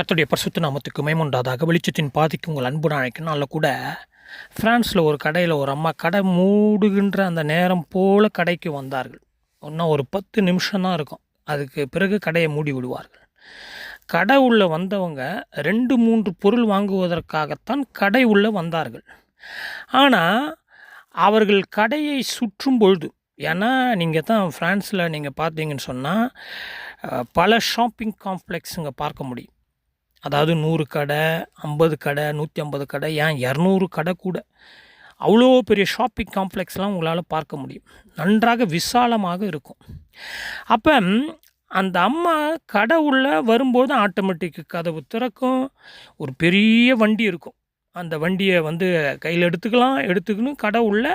கத்துடைய பரிசுத்த நாமத்துக்கு மேமுண்டாதாக வெளிச்சத்தின் பாதிக்கு உங்கள் அன்பு நாளைக்குனால கூட ஃப்ரான்ஸில் ஒரு கடையில் ஒரு அம்மா கடை மூடுகின்ற அந்த நேரம் போல் கடைக்கு வந்தார்கள். இன்னும் ஒரு பத்து நிமிஷம் தான் இருக்கும். அதுக்கு பிறகு கடையை மூடி விடுவார்கள். கடை உள்ளே வந்தவங்க ரெண்டு மூன்று பொருள் வாங்குவதற்காகத்தான் கடை உள்ளே வந்தார்கள். ஆனால் அவர்கள் கடையை சுற்றும் பொழுது ஏன்னா நீங்கள் தான் ஃப்ரான்ஸில் நீங்கள் பார்த்தீங்கன்னு சொன்னால் பல ஷாப்பிங் காம்ப்ளெக்ஸுங்க பார்க்க முடியும். அதாவது நூறு கடை ஐம்பது கடை நூற்றி ஐம்பது கடை ஏன் இரநூறு கடை கூட. அவ்வளோ பெரிய ஷாப்பிங் காம்ப்ளெக்ஸ்லாம் உங்களால் பார்க்க முடியும். நன்றாக விசாலமாக இருக்கும். அப்போ அந்த அம்மா கடை உள்ள வரும்போது ஆட்டோமேட்டிக் கதவு திறக்கும். ஒரு பெரிய வண்டி இருக்கும். அந்த வண்டியை வந்து கையில் எடுத்துக்கலாம் எடுத்துக்கணும். கடை உள்ள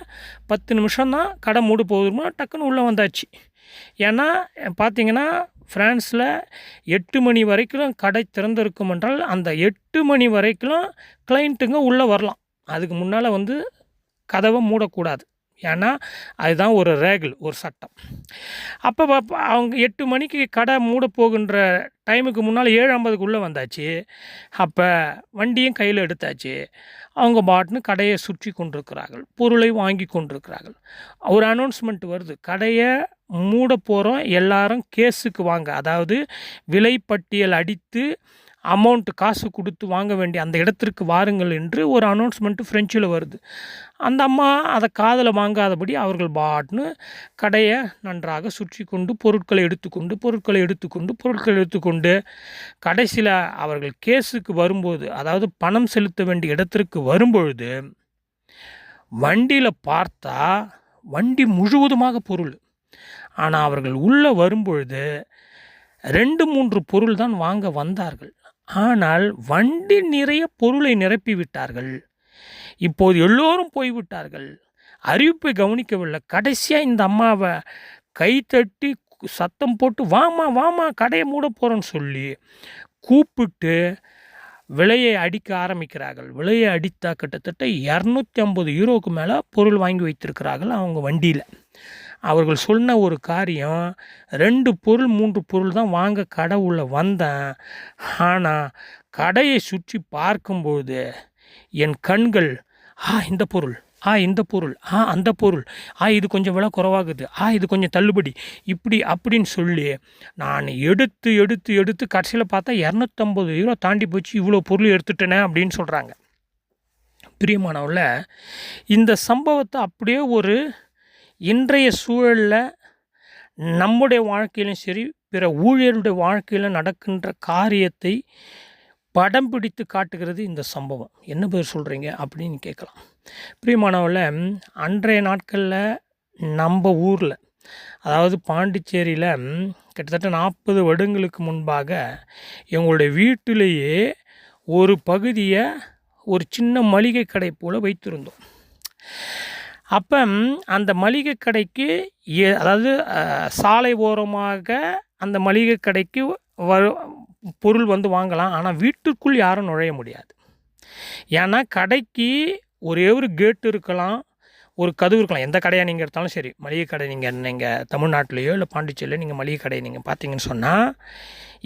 பத்து நிமிஷம்தான் கடை மூட போதுமா டக்குன்னு உள்ளே வந்தாச்சு. ஏன்னா பார்த்தீங்கன்னா ஃப்ரான்ஸில் எட்டு மணி வரைக்கும் கடை திறந்திருக்கும் என்றால் அந்த எட்டு மணி வரைக்கும் கிளைண்ட்டுங்க உள்ளே வரலாம். அதுக்கு முன்னால் வந்து கதவை மூடக்கூடாது. ஏன்னா அதுதான் ஒரு ரேகிள் ஒரு சட்டம். அப்போ அவங்க எட்டு மணிக்கு கடை மூட போகின்ற டைமுக்கு முன்னால் ஏழு ஐம்பதுக்குள்ளே வந்தாச்சு. அப்போ வண்டியும் கையில் எடுத்தாச்சு. அவங்க பாட்டுன்னு கடையை சுற்றி கொண்டிருக்கிறார்கள். பொருளை வாங்கி கொண்டிருக்கிறார்கள். ஒரு அனௌன்ஸ்மெண்ட் வருது. கடையை மூட போகிறோம் எல்லாரும் கேஸுக்கு வாங்க. அதாவது விலைப்பட்டியல் அடித்து அமௌண்ட் காசு கொடுத்து வாங்க வேண்டிய அந்த இடத்திற்கு வாருங்கள் என்று ஒரு அனௌன்ஸ்மெண்ட்டு ஃப்ரெஞ்சில் வருது. அந்த அம்மா அதை காதில் வாங்காதபடி அவர்கள் பாட்னு கடையை நன்றாக சுற்றி கொண்டு பொருட்களை எடுத்துக்கொண்டு பொருட்களை எடுத்துக்கொண்டு பொருட்களை எடுத்துக்கொண்டு கடைசியில் அவர்கள் கேஸுக்கு வரும்போது அதாவது பணம் செலுத்த வேண்டிய இடத்திற்கு வரும்பொழுது வண்டியில் பார்த்தா வண்டி முழுவதுமாக பொருள். ஆனால் அவர்கள் உள்ளே வரும்பொழுது ரெண்டு மூன்று பொருள் தான் வாங்க வந்தார்கள். ஆனால் வண்டி நிறைய பொருளை நிரப்பி விட்டார்கள் இப்போது எல்லோரும் போய்விட்டார்கள். அறிவிப்பை கவனிக்கவில்லை. கடைசியாக இந்த அம்மாவை கைத்தட்டி சத்தம் போட்டு வாமா வாமா கடையை மூட போகிறோன்னு சொல்லி கூப்பிட்டு விலையை அடிக்க ஆரம்பிக்கிறார்கள். விலையை அடித்தா கிட்டத்தட்ட இரநூத்தி ஐம்பது யூரோவுக்கு மேலே பொருள் வாங்கி வைத்திருக்கிறார்கள் அவங்க வண்டியில். அவர்கள் சொன்ன ஒரு காரியம் ரெண்டு பொருள் மூன்று பொருள் தான் வாங்க கடை உள்ளே வந்தேன். ஆனால் கடையை சுற்றி பார்க்கும்போது என் கண்கள் ஆ இந்த பொருள் ஆ இந்த பொருள் ஆ அந்த பொருள் ஆ இது கொஞ்சம் விலை குறவாகுது ஆ இது கொஞ்சம் தள்ளுபடி இப்படி அப்படின்னு சொல்லி நான் எடுத்து எடுத்து எடுத்து கடைசியில் பார்த்தா இரநூத்தம்பது யூரோ தாண்டி போச்சு இவ்வளோ பொருள் எடுத்துட்டேனே அப்படின்னு சொல்கிறாங்க பிரியமானவில் இந்த சம்பவத்தை அப்படியே ஒரு இன்றைய சூழலில் நம்முடைய வாழ்க்கையிலும் சரி பிற ஊழியருடைய வாழ்க்கையில் நடக்கின்ற காரியத்தை படம் பிடித்து காட்டுகிறது இந்த சம்பவம். என்ன பேர் சொல்கிறீங்க அப்படின்னு கேட்கலாம். பிரியமானவில் அன்றைய நாட்களில் நம்ம ஊரில் அதாவது பாண்டிச்சேரியில் கிட்டத்தட்ட நாற்பது வருடங்களுக்கு முன்பாக எங்களுடைய வீட்டிலேயே ஒரு பகுதியை ஒரு சின்ன மளிகை கடை போல் வைத்திருந்தோம். அப்போ அந்த மளிகை கடைக்கு அதாவது சாலை ஓரமாக அந்த மளிகை கடைக்கு வரு பொருள் வந்து வாங்கலாம். ஆனால் வீட்டுக்குள் யாரும் நுழைய முடியாது. ஏன்னா கடைக்கு ஒரே ஒரு கேட்டு இருக்கலாம் ஒரு கதவு இருக்கலாம். எந்த கடையாக நீங்கள் எடுத்தாலும் சரி. மளிகை கடை நீங்கள் நீங்கள் தமிழ்நாட்டிலேயோ இல்லை பாண்டிச்சேரியிலையோ நீங்கள் மளிகை கடை நீங்கள் பார்த்தீங்கன்னு சொன்னால்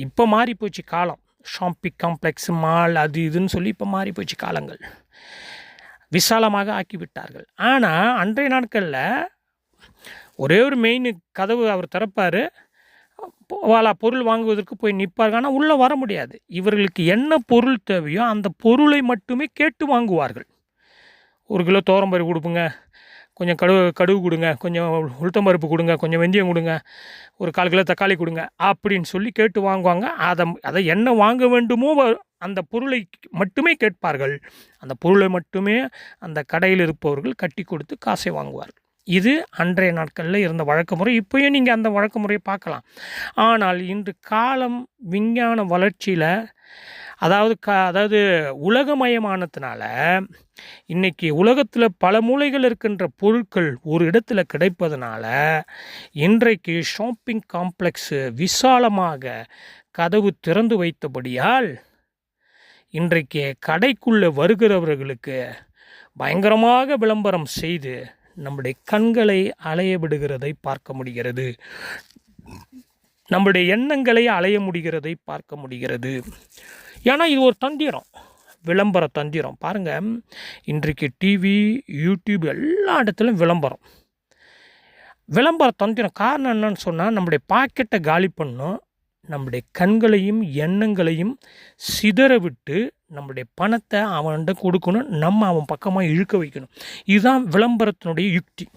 இப்போ மாறி போச்சு காலம். ஷாப்பிங் காம்ப்ளெக்ஸ் மால் அது இதுன்னு சொல்லி இப்போ மாறி போச்சு காலங்கள். விசாலமாக ஆக்கிவிட்டார்கள். ஆனால் அன்றைய நாட்களில் ஒரே ஒரு மெயின் கதவு அவர் திறப்பார். வாலா பொருள் வாங்குவதற்கு போய் நிற்பார்கள். ஆனால் உள்ளே வர முடியாது. இவர்களுக்கு என்ன பொருள் தேவையோ அந்த பொருளை மட்டுமே கேட்டு வாங்குவார்கள். ஒரு கிலோ தோரம்பருப்பு கொடுப்புங்க. கொஞ்சம் கடுகு கடுகு கொடுங்க கொஞ்சம் உளுத்தம்பருப்பு கொடுங்க கொஞ்சம் வெந்தயம் கொடுங்க ஒரு கால் கிலோ தக்காளி கொடுங்க அப்படின்னு சொல்லி கேட்டு வாங்குவாங்க. அதை அதை என்ன வாங்க வேண்டுமோ அந்த பொருளை மட்டுமே கேட்பார்கள். அந்த பொருளை மட்டுமே அந்த கடையில் இருப்பவர்கள் கட்டி கொடுத்து காசை வாங்குவார்கள். இது அன்றைய நாட்களில் இருந்த வழக்க முறை இப்போயும் நீங்கள் அந்த வழக்க முறையை பார்க்கலாம். ஆனால் இன்று காலம் விஞ்ஞான வளர்ச்சியில் அதாவது க அதாவது உலகமயமானதுனால இன்றைக்கி உலகத்தில் பல மூலைகள் இருக்கின்ற பொருட்கள் ஒரு இடத்துல கிடைப்பதனால இன்றைக்கு ஷாப்பிங் காம்ப்ளெக்ஸு விசாலமாக கதவு திறந்து வைத்தபடியால் இன்றைக்கு கடைக்குள்ளே வருகிறவர்களுக்கு பயங்கரமாக விளம்பரம் செய்து நம்முடைய கண்களை அலைய விடுகிறதை பார்க்க முடிகிறது. நம்முடைய எண்ணங்களை அலைய முடிகிறதை பார்க்க முடிகிறது. ஏன்னா இது ஒரு தந்திரம். விளம்பர தந்திரம். பாருங்கள் இன்றைக்கு டிவி யூடியூப் எல்லா இடத்துலையும் விளம்பரம். விளம்பர தந்திரம் காரணம் என்னன்னு சொன்னால் நம்முடைய பாக்கெட்டை காலி பண்ணும் நம்முடைய கண்களையும் எண்ணங்களையும் சிதற விட்டு நம்முடைய பணத்தை அவன்கிட்ட கொடுக்கணும் நம்ம அவன் பக்கமாக இழுக்க வைக்கணும். இதுதான் விளம்பரத்தினுடைய யுக்தி.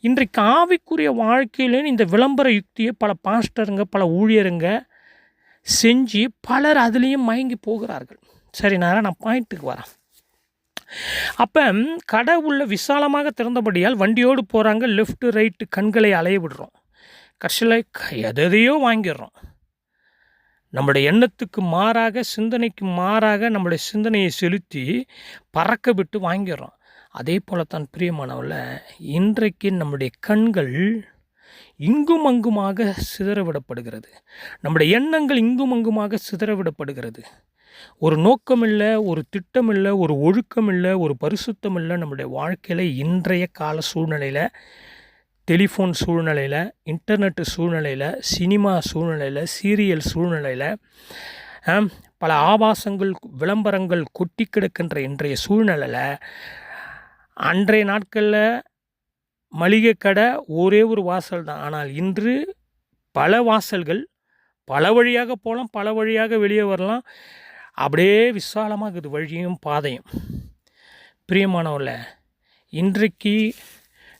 இன்றைக்கு ஆவிக்குரிய வாழ்க்கையிலேயும் இந்த விளம்பர யுக்தியை பல பாஸ்டருங்க பல ஊழியருங்க செஞ்சு பலர் அதுலேயும் மயங்கி போகிறார்கள். சரி நேரம் நான் பாயிண்ட்டுக்கு வரேன். அப்போ கடை உள்ள விசாலமாக திறந்தபடியால் வண்டியோடு போகிறாங்க லெஃப்ட்டு ரைட்டு கண்களை அலைய விடுறோம். கடைசியில் எதையோ வாங்கிடுறோம். நம்முடைய எண்ணத்துக்கு மாறாக சிந்தனைக்கு மாறாக நம்முடைய சிந்தனையை செலுத்தி பறக்க விட்டு வாங்கிடுறோம். அதே போலத்தான் பிரியமானவில் இன்றைக்கு நம்முடைய கண்கள் இங்கும் அங்குமாக சிதறவிடப்படுகிறது. நம்முடைய எண்ணங்கள் இங்கும் அங்குமாக சிதறவிடப்படுகிறது. ஒரு நோக்கம் இல்லை ஒரு திட்டமில்லை ஒரு ஒழுக்கமில்லை ஒரு பரிசுத்தம் இல்லை நம்முடைய வாழ்க்கையில் இன்றைய கால சூழ்நிலையில் டெலிஃபோன் சூழ்நிலையில் இன்டர்நெட் சூழ்நிலையில் சினிமா சூழ்நிலையில் சீரியல் சூழ்நிலையில் பல ஆபாசங்கள் விளம்பரங்கள் கொட்டி கிடக்கின்ற இன்றைய சூழ்நிலையில் அன்றைய நாட்களில் மளிகை கடை ஒரே ஒரு வாசல் தான் ஆனால் இன்று பல வாசல்கள் பல வழியாக போகலாம் பல வழியாக வெளியே வரலாம். அப்படியே விசாலமாக இருக்குது வழியும் பாதையும். பிரியமானவர்கள இன்றைக்கு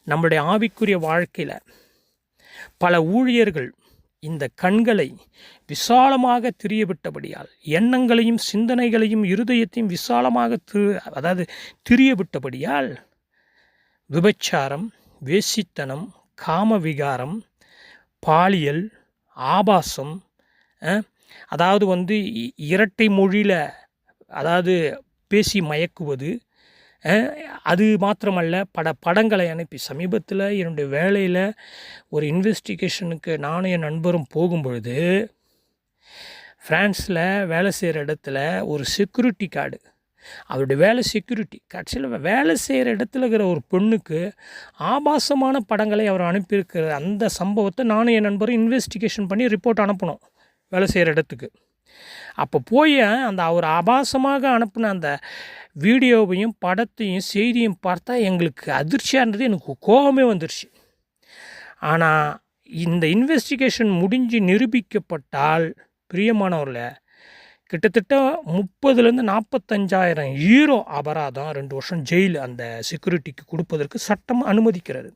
நம்முடைய ஆவிக்குரிய வாழ்க்கையில் பல ஊழியர்கள் இந்த கண்களை விசாலமாக திரியவிட்டபடியால் எண்ணங்களையும் சிந்தனைகளையும் இருதயத்தையும் விசாலமாக திரு அதாவது திரியவிட்டபடியால் விபச்சாரம் வேசித்தனம் காமவிகாரம் பாலியல் ஆபாசம் அதாவது வந்து இ- இரட்டை மொழியில் அதாவது பேசி மயக்குவது அது மாத்திரமல்ல பட படங்களை அனுப்பி சமீபத்தில் என்னுடைய வேலையில் ஒரு இன்வெஸ்டிகேஷனுக்கு நானும் என் நண்பரும் போகும்பொழுது ஃப்ரான்ஸில் வேலை செய்கிற இடத்துல ஒரு செக்யூரிட்டி கார்டு அவருடைய வேலை செக்யூரிட்டி கட்சியில் வேலை செய்கிற இடத்துல இருக்கிற ஒரு பெண்ணுக்கு ஆபாசமான படங்களை அவர் அனுப்பியிருக்கிற அந்த சம்பவத்தை நானும் என் நண்பரும் இன்வெஸ்டிகேஷன் பண்ணி ரிப்போர்ட் அனுப்பணும் வேலை செய்கிற இடத்துக்கு. அப்போ போய் அந்த அவர் ஆபாசமாக அனுப்பின அந்த வீடியோவையும் படத்தையும் செய்தியும் பார்த்தா எங்களுக்கு அதிர்ச்சியாக இருந்தது. எனக்கு கோபமே வந்துருச்சு. ஆனால் இந்த இன்வெஸ்டிகேஷன் முடிஞ்சு நிரூபிக்கப்பட்டால் பிரியமானவர்கள கிட்டத்தட்ட முப்பதுலேருந்து நாற்பத்தஞ்சாயிரம் ஈரோ அபராதம் ரெண்டு வருஷம் ஜெயில் அந்த செக்யூரிட்டிக்கு கொடுப்பதற்கு சட்டம் அனுமதிக்கிறது.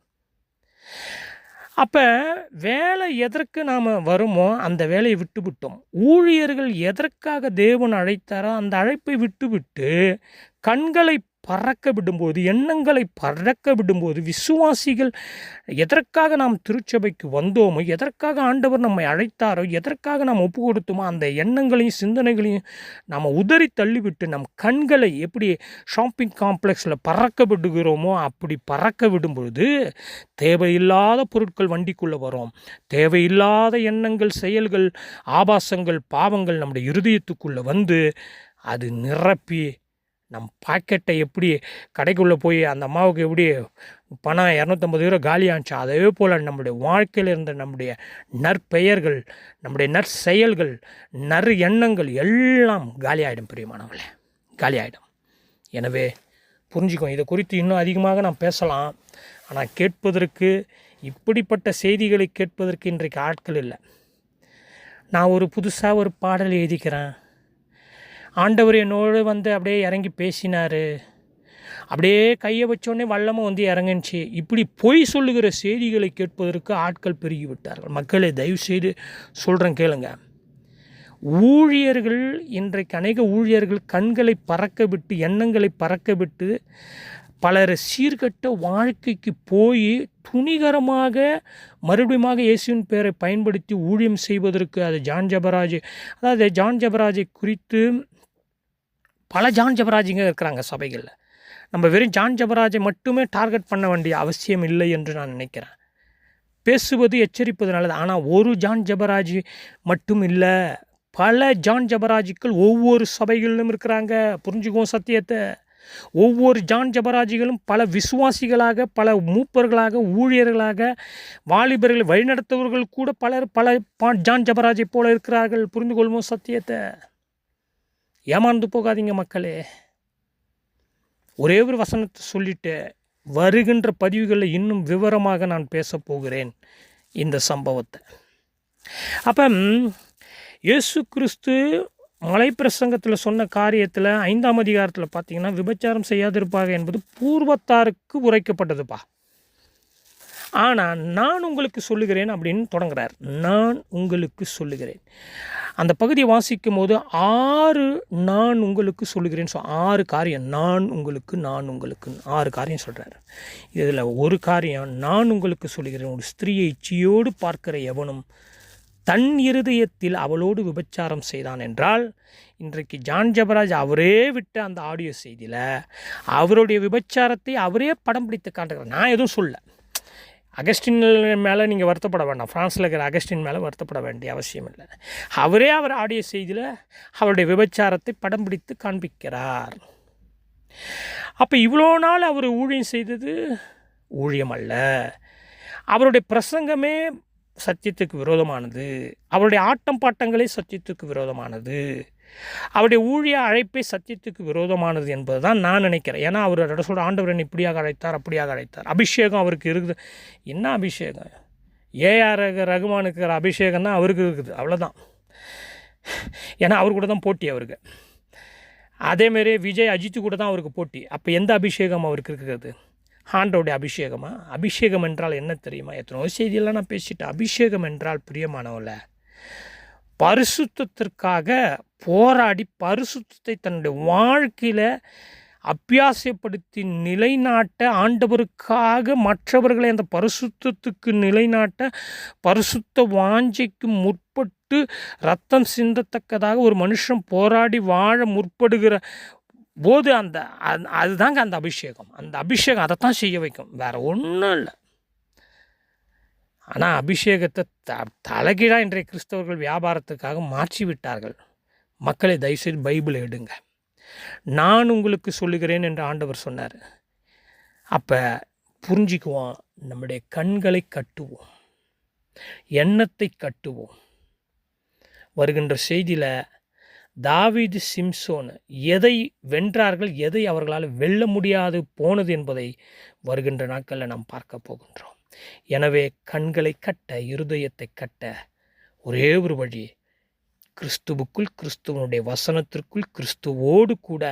அப்போ வேலை எதற்கு நாம் வருமோ அந்த வேலையை விட்டுவிட்டோம் ஊழியர்கள் எதற்காக தேவன் அழைத்தாரோ அந்த அழைப்பை விட்டுவிட்டு கண்களை பறக்க விடும்போது எண்ணங்களை பறக்க விடும்போது விசுவாசிகள் எதற்காக நாம் திருச்சபைக்கு வந்தோமோ எதற்காக ஆண்டவர் நம்மை அழைத்தாரோ எதற்காக நாம் ஒப்பு கொடுத்தோமோ அந்த எண்ணங்களையும் சிந்தனைகளையும் நாம் உதறி தள்ளிவிட்டு நம் கண்களை எப்படி ஷாப்பிங் காம்ப்ளெக்ஸில் பறக்க விடுகிறோமோ அப்படி பறக்க விடும்பொழுது தேவையில்லாத பொருட்கள் வண்டிக்குள்ளே வரும். தேவையில்லாத எண்ணங்கள் செயல்கள் ஆபாசங்கள் பாவங்கள் நம்முடைய இருதயத்துக்குள்ளே வந்து அது நிரப்பி நம் பாக்கெட்டை எப்படி கடைக்குள்ளே போய் அந்த அம்மாவுக்கு எப்படி பணம் இரநூத்தம்பது ரூபா காலியாச்சு அதே போல் நம்முடைய வாழ்க்கையில் இருந்த நம்முடைய நற்பெயர்கள் நம்முடைய நற்செயல்கள் நறு எண்ணங்கள் எல்லாம் காலியாயிடும் பிரியமானவர்களே காலியாயிடும். எனவே புரிஞ்சுக்கும் இதை குறித்து இன்னும் அதிகமாக நாம் பேசலாம். ஆனால் கேட்பதற்கு இப்படிப்பட்ட செய்திகளை கேட்பதற்கு இன்றைக்கு ஆட்கள் இல்லை. நான் ஒரு புதுசாக ஒரு பாடல் எழுதிக்கிறேன். ஆண்டவர் என்னோடு வந்து அப்படியே இறங்கி பேசினார். அப்படியே கையை வச்சோடனே வல்லமும் வந்து இறங்குனுச்சு. இப்படி பொய் சொல்லுகிற செய்திகளை கேட்பதற்கு ஆட்கள் பெருகிவிட்டார்கள். மக்களை தயவு செய்து சொல்கிறேன் கேளுங்க. ஊழியர்கள் இன்றைக்கு அநேக ஊழியர்கள் கண்களை பறக்க விட்டு எண்ணங்களை பறக்க விட்டு பலர் சீர்கட்ட வாழ்க்கைக்கு போய் துணிகரமாக மறுபடியுமாக இயேசுவின் பேரை பயன்படுத்தி ஊழியம் செய்வதற்கு அது ஜான் ஜபராஜ் அதாவது ஜான் ஜபராஜை குறித்து பல ஜான் ஜபராஜிங்க இருக்கிறாங்க சபைகளில். நம்ம வெறும் ஜான் ஜபராஜை மட்டுமே டார்கெட் பண்ண வேண்டிய அவசியம் இல்லை என்று நான் நினைக்கிறேன். பேசுவது எச்சரிப்பது நல்லது. ஆனால் ஒரு ஜான் ஜபராஜ் மட்டும் இல்லை. பல ஜான் ஜபராஜிக்கள் ஒவ்வொரு சபைகளிலும் இருக்கிறாங்க. புரிஞ்சுக்குவோம் சத்தியத்தை? ஒவ்வொரு ஜான் ஜபராஜிகளும் பல விசுவாசிகளாக பல மூப்பர்களாக ஊழியர்களாக வாலிபர்கள் வழிநடத்தவர்கள் கூட பலர் பல பா- ஜான் ஜபராஜை போல இருக்கிறார்கள். புரிந்து கொள்வோம் சத்தியத்தை? ஏமாந்து போகாதீங்க மக்களே. ஒரே ஒரு வசனத்தை சொல்லிட்டு வருகின்ற பதிவுகளில் இன்னும் விவரமாக நான் பேச போகிறேன் இந்த சம்பவத்தை. அப்போ இயேசு கிறிஸ்து மலை பிரசங்கத்தில் சொன்ன காரியத்தில் ஐந்தாம் அதிகாரத்தில் பார்த்தீங்கன்னா விபச்சாரம் செய்யாதிருப்பாக என்பது பூர்வத்தாருக்கு உரைக்கப்பட்டதுப்பா. ஆனால் நான் உங்களுக்கு சொல்லுகிறேன் அப்படின்னு தொடங்குறார். நான் உங்களுக்கு சொல்லுகிறேன். அந்த பகுதியை வாசிக்கும் போது ஆறு நான் உங்களுக்கு சொல்லுகிறேன் ஸோ ஆறு காரியம் நான் உங்களுக்கு நான் உங்களுக்கு ஆறு காரியம் சொல்கிறார் இதில் ஒரு காரியம் நான் உங்களுக்கு சொல்லுகிறேன். ஒரு ஸ்திரீயை இச்சியோடு பார்க்கிற எவனும் தன் இருதயத்தில் அவளோடு விபச்சாரம் செய்தான் என்றால் இன்றைக்கு ஜான் ஜபராஜ் அவரே விட்ட அந்த ஆடியோ செய்தியில் அவருடைய விபச்சாரத்தை அவரே படம் பிடித்து காட்டுகிறார். நான் எதுவும் சொல்லலை. அகஸ்டின் மேலே நீங்கள் வருத்தப்பட வேண்டாம். ஃப்ரான்ஸில் இருக்கிற அகஸ்டின் மேலே வருத்தப்பட வேண்டிய அவசியம் இல்லை. அவரே அவர் ஆடிய செய்தியில் அவருடைய விபச்சாரத்தை படம் பிடித்து காண்பிக்கிறார். அப்போ இவ்வளோ நாள் அவர் ஊழியம் செய்தது ஊழியம் அல்ல. அவருடைய பிரசங்கமே சத்தியத்துக்கு விரோதமானது. அவருடைய ஆட்டம் பாட்டங்களே சத்தியத்துக்கு விரோதமானது. அவருடைய ஊழிய அழைப்பே சத்தியத்துக்கு விரோதமானது என்பது தான் நான் நினைக்கிறேன். ஏன்னா அவர் சொல்கிற ஆண்டவர் என்னை இப்படியாக அழைத்தார் அப்படியாக அழைத்தார். அபிஷேகம் அவருக்கு இருக்குது. என்ன அபிஷேகம்? ஏஆர் ரகுமானுக்கு இருக்கிற அபிஷேகம் தான் அவருக்கு இருக்குது. அவ்வளோதான் ஏன்னா அவர் கூட தான் போட்டி அவருக்கு. அதேமாரி விஜய் அஜித்து கூட தான் அவருக்கு போட்டி. அப்போ எந்த அபிஷேகம் அவருக்கு இருக்கிறது? ஆண்டோடைய அபிஷேகமா? அபிஷேகம் என்றால் என்ன தெரியுமா? எத்தனையோ செய்தியெல்லாம் நான் பேசிட்டேன். அபிஷேகம் என்றால் பிரியமானவல்ல பரிசுத்தத்திற்காக போராடி பரிசுத்தத்தை தன்னுடைய வாழ்க்கையில் அபியாசப்படுத்தி நிலைநாட்ட ஆண்டவருக்காக மற்றவர்களை அந்த பரிசுத்தத்துக்கு நிலைநாட்ட பரிசுத்த வாஞ்சைக்கு முற்பட்டு ரத்தம் சிந்தத்தக்கதாக ஒரு மனுஷன் போராடி வாழ முற்படுகிற போது அந்த அது- அதுதாங்க அந்த அபிஷேகம். அந்த அபிஷேகம் அதை தான் செய்ய வைக்கும். வேறு ஒன்றும் இல்லை. ஆனால் அபிஷேகத்தை த தலைகீழாக இன்றைய கிறிஸ்தவர்கள் வியாபாரத்துக்காக மாற்றி விட்டார்கள் மக்களை தயவுசெய்து பைபிளை எடுங்க. நான் உங்களுக்கு சொல்லுகிறேன் என்று ஆண்டவர் சொன்னார். அப்போ புரிஞ்சிக்குவோம் நம்முடைய கண்களை கட்டுவோம். எண்ணத்தை கட்டுவோம். வருகின்ற செய்தியில் தாவீது சிம்சோன் எதை வென்றார்கள் எதை அவர்களால் வெல்ல முடியாது போனது என்பதை வருகின்ற நாட்களில் நாம் பார்க்க போகின்றோம். எனவே கண்களை கட்ட இருதயத்தை கட்ட ஒரே ஒரு வழி கிறிஸ்துவுக்குள் கிறிஸ்துவனுடைய வசனத்திற்குள் கிறிஸ்துவோடு கூட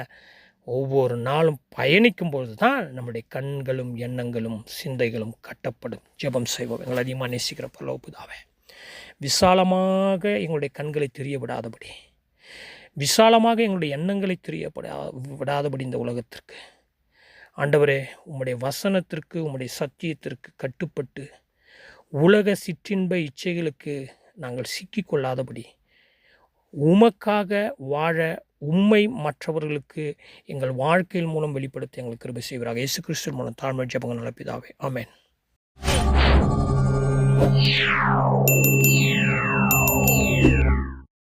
ஒவ்வொரு நாளும் பயணிக்கும் பொழுது தான் நம்முடைய கண்களும் எண்ணங்களும் சிந்தைகளும் கட்டப்படும். ஜெபம் செய்வோம். எங்களை அதிகமாக நேசிக்கிற பரலோபுதாவே விசாலமாக எங்களுடைய கண்களை தெரிய விடாதபடி விசாலமாக எங்களுடைய எண்ணங்களை தெரியப்படா விடாதபடி இந்த உலகத்திற்கு ஆண்டவரே உம்முடைய வசனத்திற்கு உம்முடைய சத்தியத்திற்கு கட்டுப்பட்டு உலக சிற்றின்ப இச்சைகளுக்கு நாங்கள் சிக்கிக்கொள்ளாதபடி உமக்காக வாழ உம்மை மற்றவர்களுக்கு எங்கள் வாழ்க்கையின் மூலம் வெளிப்படுத்த எங்களுக்கு கிருபை செய்வராக இயேசு கிறிஸ்து மூலம் தாழ்மை ஜபங்கள் நடப்பிதாவே ஆமென் Yeah.